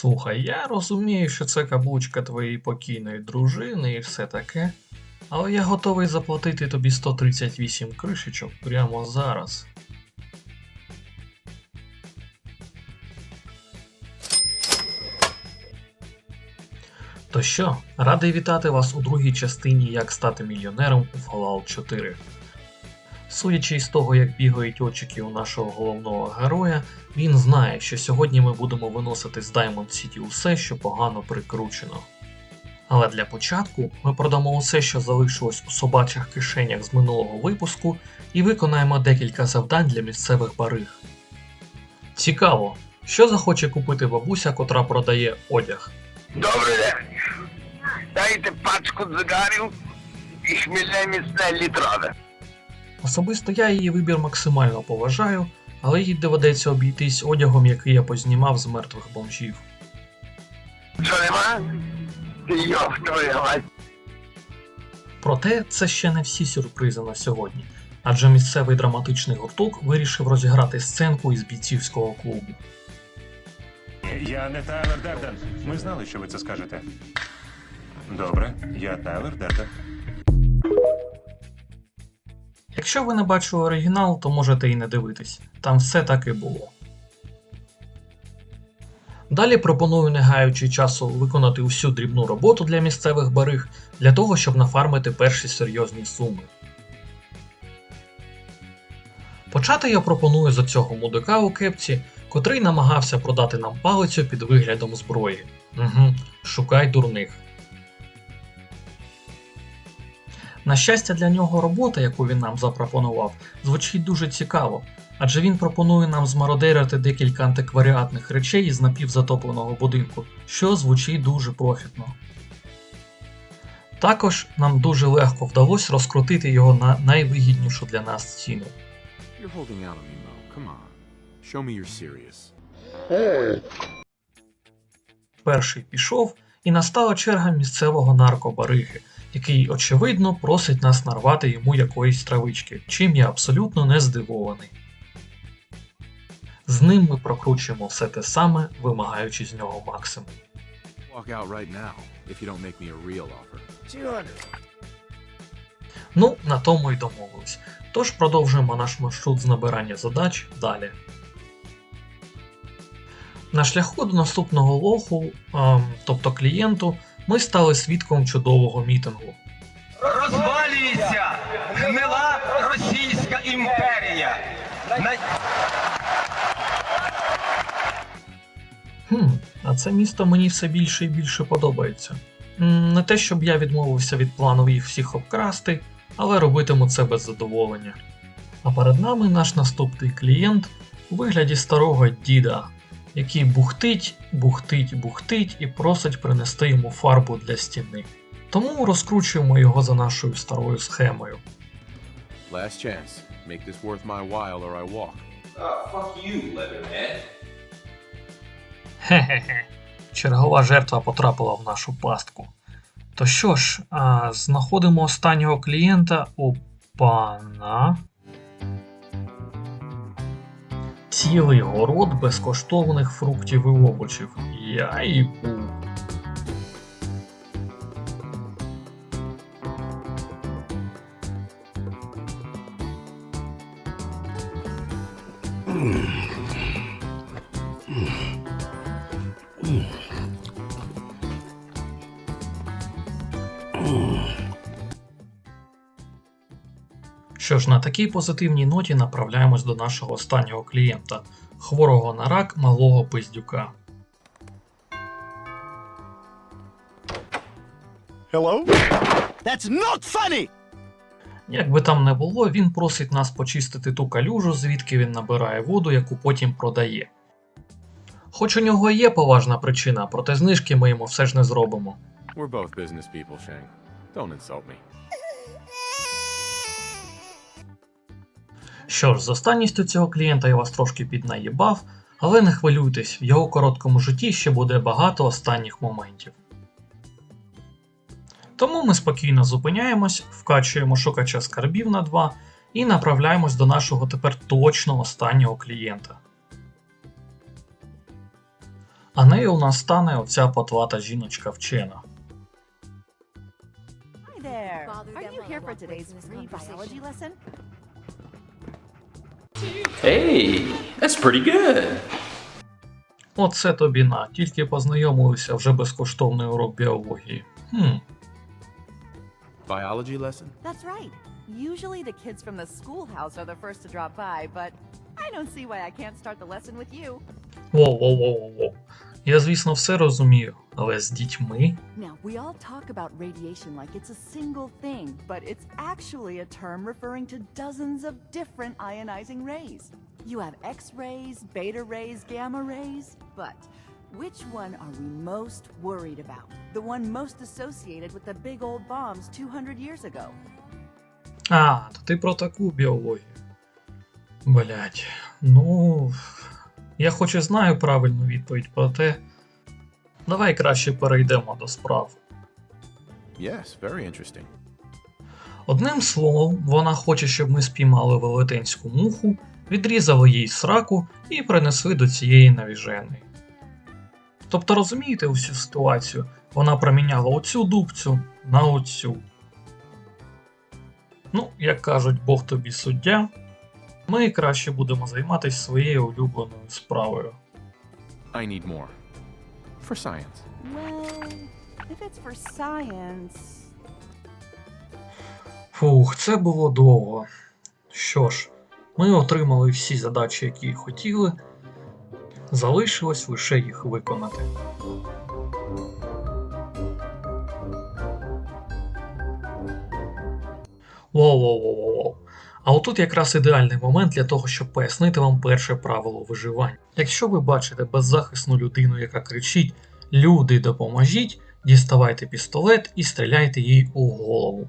Слухай, я розумію, що це каблучка твоєї покійної дружини і все таке, але я готовий заплатити тобі 138 кришечок прямо зараз. То що, радий вітати вас у другій частині Як стати мільйонером у Fallout 4. Судячи із того, як бігають очики у нашого головного героя, він знає, що сьогодні ми будемо виносити з Diamond City усе, що погано прикручено. Але для початку ми продамо усе, що залишилось у собачих кишенях з минулого випуску, і виконаємо декілька завдань для місцевих бариг. Цікаво, що захоче купити бабуся, котра продає одяг. Добрий. Дайте пачку цигарів і хмільне міцне літрове. Особисто я її вибір максимально поважаю, але їй доведеться обійтись одягом, який я познімав з мертвих бомжів. Що нема? Проте це ще не всі сюрпризи на сьогодні, адже місцевий драматичний гурток вирішив розіграти сценку із бійцівського клубу. Я не Тайлер Дерден. Ми знали, що ви це скажете. Добре, я Тайлер Дерден. Якщо ви не бачили оригінал, то можете і не дивитись, там все так і було. Далі пропоную, не гаючи часу, виконати усю дрібну роботу для місцевих бариг для того, щоб нафармити перші серйозні суми. Почати я пропоную за цього мудика у кепці, котрий намагався продати нам палицю під виглядом зброї. Угу, шукай дурних. На щастя, для нього робота, яку він нам запропонував, звучить дуже цікаво, адже він пропонує нам змародерити декілька антикваріатних речей із напівзатопленого будинку, що звучить дуже профітно. Також нам дуже легко вдалося розкрутити його на найвигіднішу для нас ціну. Перший пішов, і настала черга місцевого наркобариги, який, очевидно, просить нас нарвати йому якоїсь травички, чим я абсолютно не здивований. З ним ми прокручуємо все те саме, вимагаючи з нього максимум. Ну, на тому й домовились. Тож продовжуємо наш маршрут з набирання задач далі. На шляху до наступного лоху, ем, тобто клієнту, ми стали свідком чудового мітингу. Розвалюється гнила Російська імперія. Хм, а це місто мені все більше і більше подобається. Не те, щоб я відмовився від плану їх всіх обкрасти, але робитиму це без задоволення. А перед нами наш наступний клієнт у вигляді старого діда, який бухтить, бухтить, бухтить і просить принести йому фарбу для стіни. Тому розкручуємо його за нашою старою схемою. Last chance. Make this worth my while or I walk. Хе-хе-хе. Чергова жертва потрапила в нашу пастку. То що ж, а, знаходимо останнього клієнта у пана. Цілий город безкоштовних фруктів і овочів. Яйбу. Що ж, на такій позитивній ноті направляємось до нашого останнього клієнта, хворого на рак малого пиздюка. Hello? That's not funny! Як би там не було, він просить нас почистити ту калюжу, звідки він набирає воду, яку потім продає. Хоч у нього і є поважна причина, проте знижки ми йому все ж не зробимо. We're both business people, Shang. Don't insult me. Що ж, з останністю цього клієнта я вас трошки піднаїбав, але не хвилюйтесь, в його короткому житті ще буде багато останніх моментів. Тому ми спокійно зупиняємось, вкачуємо шукача скарбів на 2 і направляємось до нашого тепер точно останнього клієнта. А нею у нас стане оця потлата жіночка вчена. Are you here for today's free biology conversation. lesson? Hey, that's pretty good. Оце тобі на, тільки познайомилися вже безкоштовний урок біології. Хм, Biology lesson? That's right. Usually the kids from the schoolhouse are the first to drop by, but I don't see why I can't start the lesson with you. Воу-воу-воу-воу. Я, звісно, все розумію, але з дітьми. Now, we all talk about radiation like it's a single thing, but it's actually a term referring to dozens of different ionizing rays. You have X rays, beta rays, gamma rays, but which one are we most worried about? The one most associated with the big old bombs 200 years ago. А, то ти про таку біологію. Блять. Ну. Я хоч і знаю правильну відповідь, проте. Давай краще перейдемо до справ. Yes, very interesting. Одним словом, вона хоче, щоб ми спіймали велетенську муху, відрізали їй сраку і принесли до цієї навіженої. Тобто розумієте усю ситуацію? Вона проміняла оцю дубцю на оцю. Ну, як кажуть, Бог тобі суддя, ми краще будемо займатися своєю улюбленою справою. I need more. For science. Well, if it's for science. Фух, це було довго. Що ж, ми отримали всі задачі, які хотіли. Залишилось лише їх виконати. Воу-воу-воу-воу. А отут якраз ідеальний момент для того, щоб пояснити вам перше правило виживання. Якщо ви бачите беззахисну людину, яка кричить Люди, допоможіть, діставайте пістолет і стріляйте їй у голову.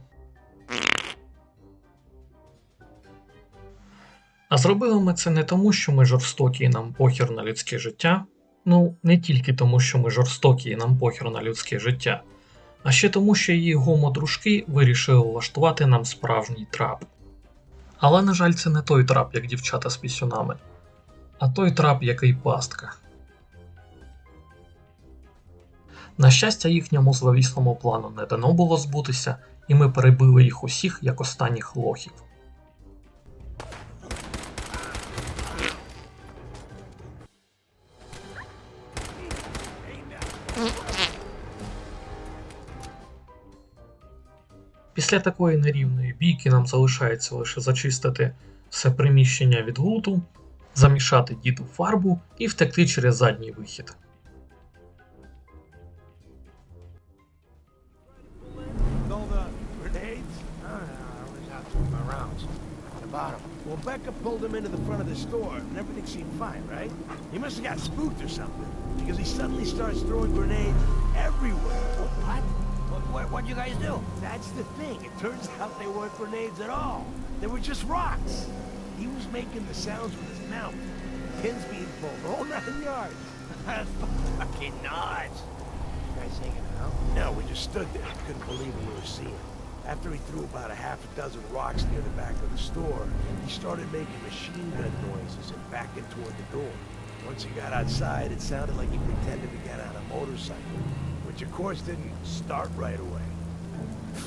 А зробили ми це не тому, що ми жорстокі і нам похір на людське життя. Ну, не тільки тому, що ми жорстокі і нам похір на людське життя, а ще тому, що її гомо-дружки вирішили влаштувати нам справжній трап. Але, на жаль, це не той трап, як дівчата з пісюнами, а той трап, який пастка. На щастя, їхньому зловісному плану не дано було збутися, і ми перебили їх усіх як останніх лохів. Після такої нерівної бійки нам залишається лише зачистити все приміщення від луту, замішати діду фарбу і втекти через задній вихід. Oh? What, what, what'd you guys do? That's the thing. It turns out they weren't grenades at all. They were just rocks. He was making the sounds with his mouth. Pins being pulled, all nine yards. Fucking nuts. You guys hanging out? No, we just stood there. Couldn't believe what we were seeing. After he threw about a half a dozen rocks near the back of the store, he started making machine gun noises and backing toward the door. Once he got outside, it sounded like he pretended to get on a motorcycle, which of course didn't start right away.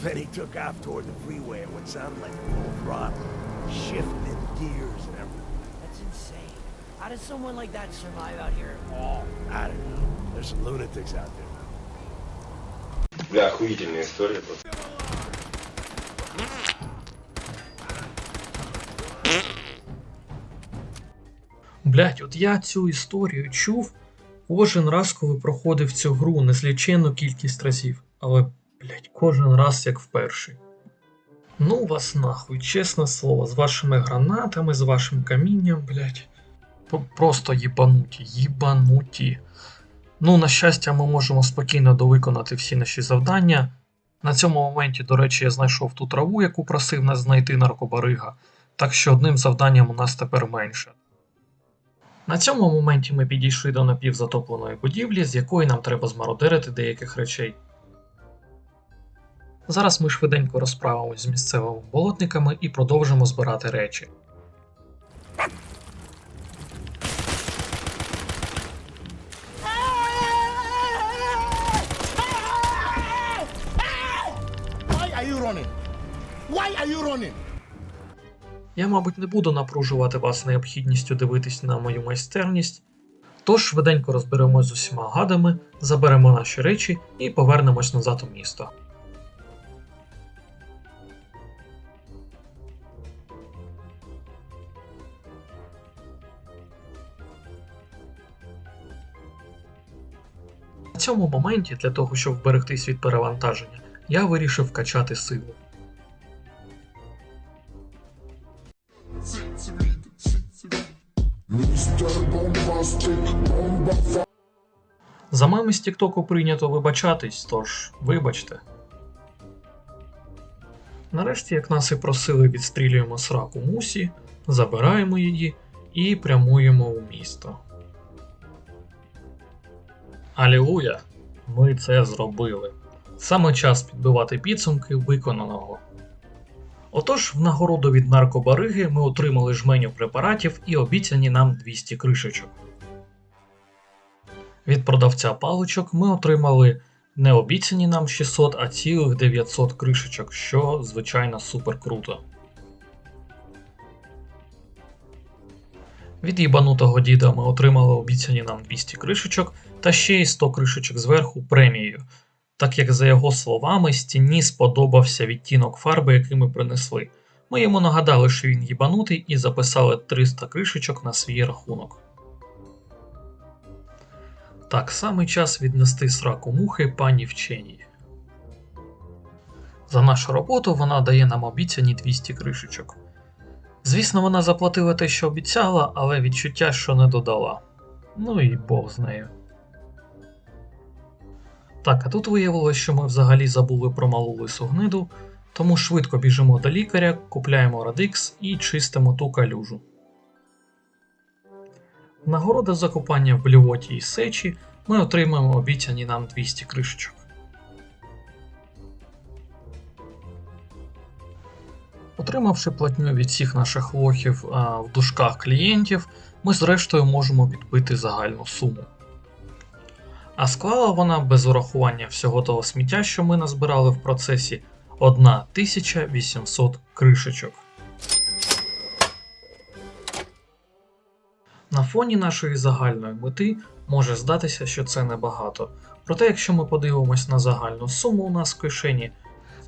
Then he took off toward the freeway at what sounded like full throttle, shifting gears and everything. That's insane. How does someone like that survive out here at all? I don't know. There's some lunatics out there. Бля, охуительная история просто. Блять, от я цю історію чув кожен раз, коли проходив цю гру незліченну кількість разів. Але, блять, кожен раз як вперше. Ну вас нахуй, чесне слово, з вашими гранатами, з вашим камінням, блять. Просто їбануті, їбануті. Ну, на щастя, ми можемо спокійно довиконати всі наші завдання. На цьому моменті, до речі, я знайшов ту траву, яку просив нас знайти наркобарига, так що одним завданням у нас тепер менше. На цьому моменті ми підійшли до напівзатопленої будівлі, з якої нам треба змародерити деяких речей. Зараз ми швиденько розправимось з місцевими болотниками і продовжимо збирати речі. Why are you running? Я, мабуть, не буду напружувати вас необхідністю дивитись на мою майстерність. Тож швиденько розберемось з усіма гадами, заберемо наші речі і повернемось назад у місто. На цьому моменті, для того, щоб вберегтись від перевантаження, я вирішив вкачати силу. За меми з Тіктоку прийнято вибачатись, тож вибачте. Нарешті, як нас і просили, відстрілюємо сраку мусі, забираємо її і прямуємо у місто. Алілуя! Ми це зробили. Саме час підбивати підсумки виконаного. Отож, в нагороду від наркобариги ми отримали жменю препаратів і обіцяні нам 200 кришечок. Від продавця паличок ми отримали не обіцяні нам 600, а цілих 900 кришечок, що звичайно супер круто. Від їбанутого діда ми отримали обіцяні нам 200 кришечок та ще й 100 кришечок зверху премією, так як за його словами стіні сподобався відтінок фарби, який ми принесли. Ми йому нагадали, що він їбанутий, і записали 300 кришечок на свій рахунок. Так, саме час віднести сраку мухи пані вченій. За нашу роботу вона дає нам обіцяні 200 кришечок. Звісно, вона заплатила те, що обіцяла, але відчуття, що не додала. Ну і Бог з нею. Так, а тут виявилось, що ми взагалі забули про малу лису гниду, тому швидко біжимо до лікаря, купляємо Радикс і чистимо ту калюжу. Нагорода за купання в блювоті і сечі ми отримаємо обіцяні нам 200 кришечок. Отримавши платню від всіх наших лохів а, в дужках клієнтів, ми зрештою можемо підбити загальну суму. А склала вона без урахування всього того сміття, що ми назбирали в процесі 1800 кришечок. На фоні нашої загальної мети може здатися, що це небагато. Проте, якщо ми подивимось на загальну суму у нас в кишені,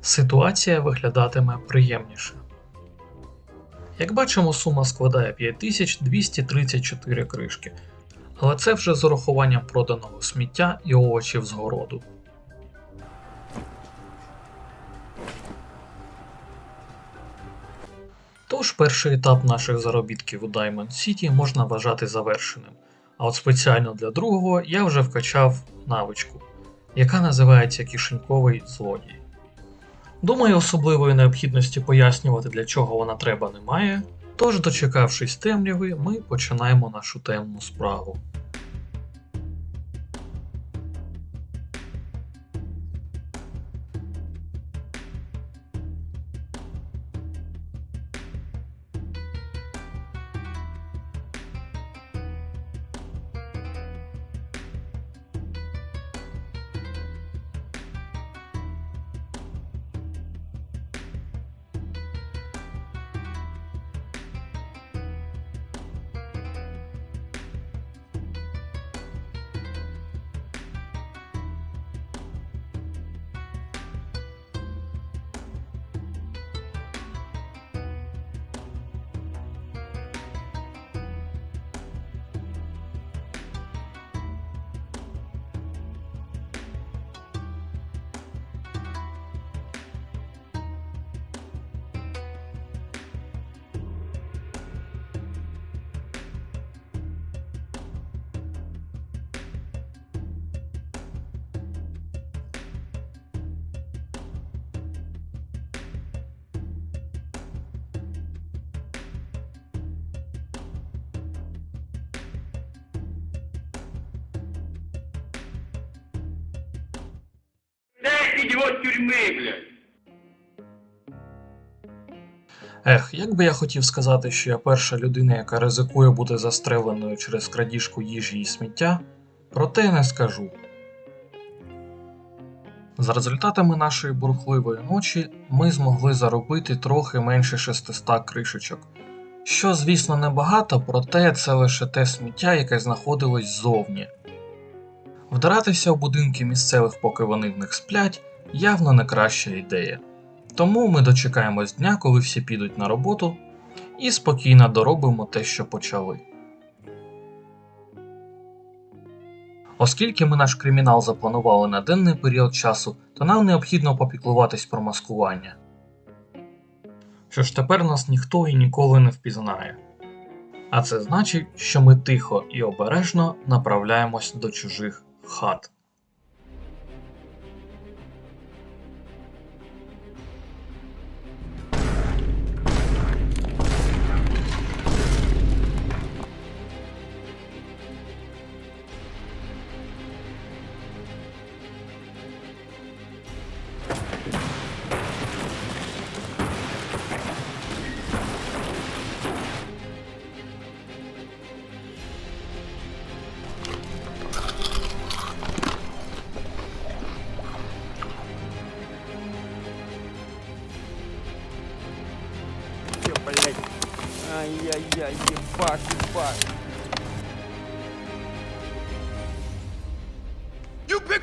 ситуація виглядатиме приємніше. Як бачимо, сума складає 5234 кришки, але це вже з урахуванням проданого сміття і овочів з городу. Перший етап наших заробітків у Diamond City можна вважати завершеним. А от спеціально для другого я вже вкачав навичку, яка називається кишеньковий злодій. Думаю, особливої необхідності пояснювати, для чого вона треба, немає. Тож, дочекавшись темряви, ми починаємо нашу темну справу. Ех, як би я хотів сказати, що я перша людина, яка ризикує бути застреленою через крадіжку їжі і сміття, проте не скажу. За результатами нашої бурхливої ночі ми змогли заробити трохи менше 600 кришечок. Що, звісно, небагато, проте це лише те сміття, яке знаходилось ззовні. Вдиратися в будинки місцевих, поки вони в них сплять, явно не краща ідея. Тому ми дочекаємось дня, коли всі підуть на роботу, і спокійно доробимо те, що почали. Оскільки ми наш кримінал запланували на денний період часу, то нам необхідно попіклуватись про маскування. Що ж тепер нас ніхто і ніколи не впізнає. А це значить, що ми тихо і обережно направляємось до чужих hot.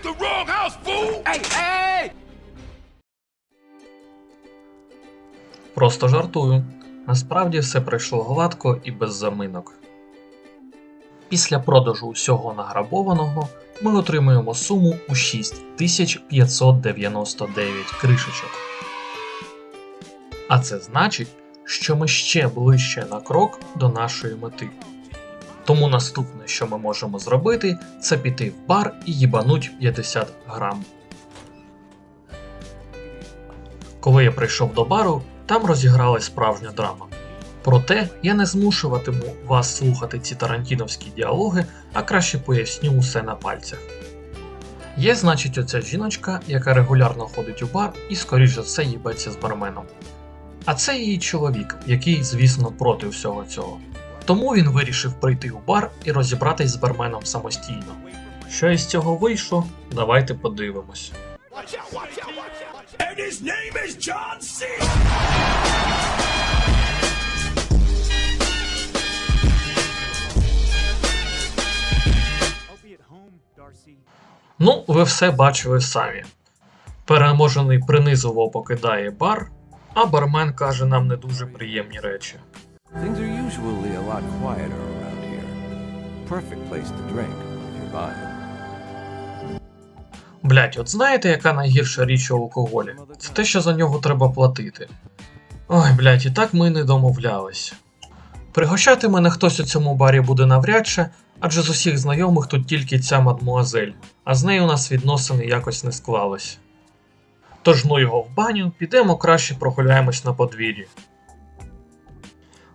Picked the wrong house, fool! Hey, hey! Просто жартую. Насправді все пройшло гладко і без заминок. Після продажу усього награбованого ми отримуємо суму у 6599 кришечок. А це значить, що ми ще ближче на крок до нашої мети. Тому наступне, що ми можемо зробити, це піти в бар і їбануть 50 грам. Коли я прийшов до бару, там розігралась справжня драма. Проте я не змушуватиму вас слухати ці тарантіновські діалоги, а краще поясню усе на пальцях. Є, значить, оця жіночка, яка регулярно ходить у бар і, скоріш за все, їбеться з барменом. А це її чоловік, який, звісно, проти всього цього. Тому він вирішив прийти у бар і розібратись з барменом самостійно. Що із цього вийшло, давайте подивимось. Ну, ви все бачили самі. Переможений принизово покидає бар, а бармен каже нам не дуже приємні речі. Things are usually a lot quieter around here. Perfect place to drink if you're buying. Блять, от знаєте, яка найгірша річ у алкоголі? Це те, що за нього треба платити. Ой, блять, і так ми не домовлялись. Пригощати мене хтось у цьому барі буде навряд чи, адже з усіх знайомих тут тільки ця мадмуазель, а з нею у нас відносини якось не склались. Тож ну його в баню, підемо краще прогуляємось на подвір'ї.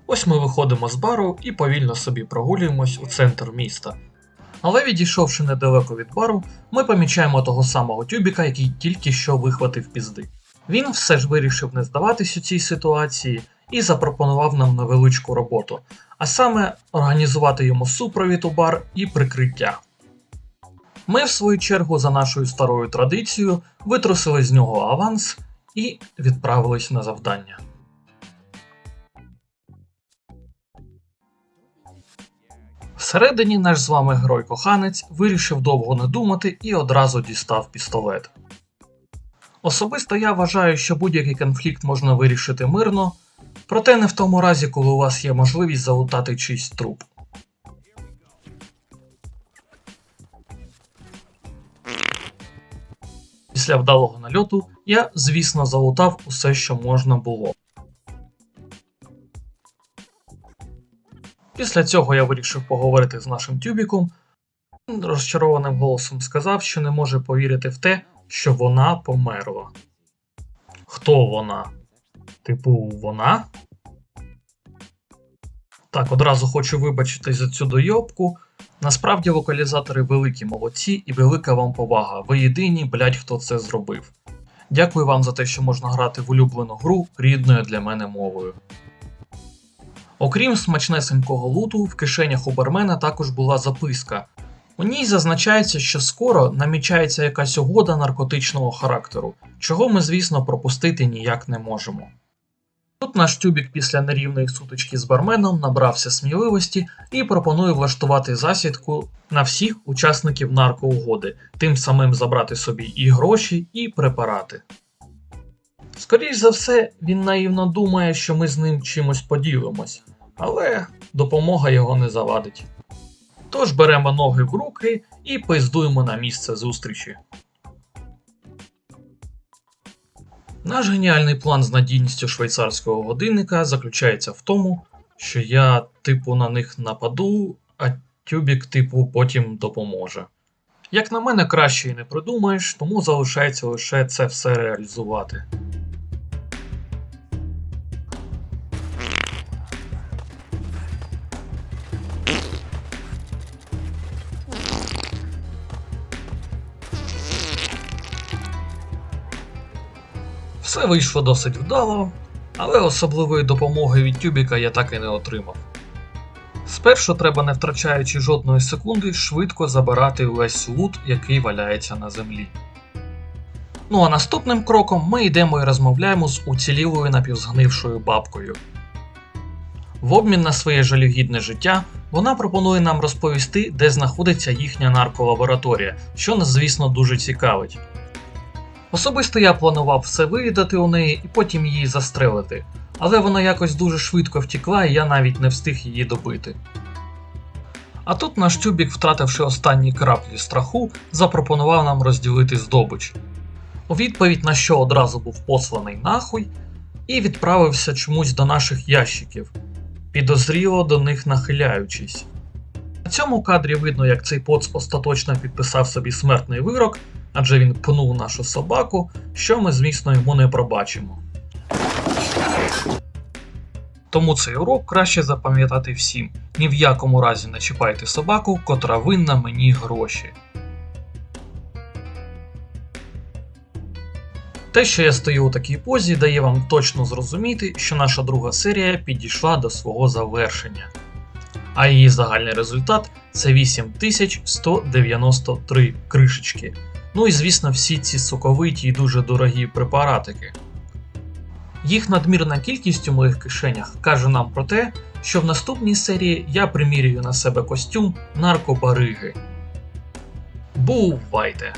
Ось ми виходимо з бару і повільно собі прогулюємось у центр міста. Але відійшовши недалеко від бару, ми помічаємо того самого тюбіка, який тільки що вихватив пізди. Він все ж вирішив не здаватись у цій ситуації і запропонував нам невеличку роботу, а саме організувати йому супровід у бар і прикриття. Ми, в свою чергу, за нашою старою традицією, витрусили з нього аванс і відправились на завдання. Всередині наш з вами герой-коханець вирішив довго не думати і одразу дістав пістолет. Особисто я вважаю, що будь-який конфлікт можна вирішити мирно, проте не в тому разі, коли у вас є можливість залутати чийсь труп. Після вдалого нальоту я, звісно, залутав усе, що можна було. Після цього я вирішив поговорити з нашим тюбіком. Розчарованим голосом сказав, що не може повірити в те, що вона померла. Хто вона? Типу, вона? Так, одразу хочу вибачитись за цю дойобку. Насправді локалізатори великі молодці і велика вам повага. Ви єдині, блять, хто це зробив. Дякую вам за те, що можна грати в улюблену гру рідною для мене мовою. Окрім смачнесенького луту, в кишенях у бармена також була записка, У ній зазначається, що скоро намічається якась угода наркотичного характеру, чого ми, звісно, пропустити ніяк не можемо. Тут наш тюбік після нерівної сутички з барменом набрався сміливості і пропонує влаштувати засідку на всіх учасників наркоугоди, тим самим забрати собі і гроші, і препарати. Скоріш за все, він наївно думає, що ми з ним чимось поділимось, але допомога його не завадить. Тож беремо ноги в руки і пиздуємо на місце зустрічі. Наш геніальний план з надійністю швейцарського годинника заключається в тому, що я, типу, на них нападу, а тюбік, типу, потім допоможе. Як на мене, краще і не придумаєш, тому залишається лише це все реалізувати. Вийшло досить вдало, але особливої допомоги від тюбіка я так і не отримав. Спершу треба, не втрачаючи жодної секунди, швидко забирати весь лут, який валяється на землі. Ну а наступним кроком ми йдемо і розмовляємо з уцілілою напівзгнившою бабкою. В обмін на своє жалюгідне життя вона пропонує нам розповісти, де знаходиться їхня нарколабораторія, що нас, звісно, дуже цікавить. Особисто я планував все вивідати у неї і потім її застрелити, але вона якось дуже швидко втікла, і я навіть не встиг її добити. А тут наш тюбік, втративши останні краплі страху, запропонував нам розділити здобич. У відповідь на що одразу був посланий нахуй і відправився чомусь до наших ящиків, підозріло до них нахиляючись. На цьому кадрі видно, як цей поц остаточно підписав собі смертний вирок, адже він пнув нашу собаку, що ми, звісно, йому не пробачимо. Тому цей урок краще запам'ятати всім: ні в якому разі не чіпайте собаку, котра винна мені гроші. Те, що я стою у такій позі, дає вам точно зрозуміти, що наша друга серія підійшла до свого завершення. А її загальний результат це 8193 кришечки. Ну і звісно, всі ці соковиті і дуже дорогі препаратики. Їх надмірна кількість у моїх кишенях каже нам про те, що в наступній серії я примірюю на себе костюм наркобариги. Бувайте!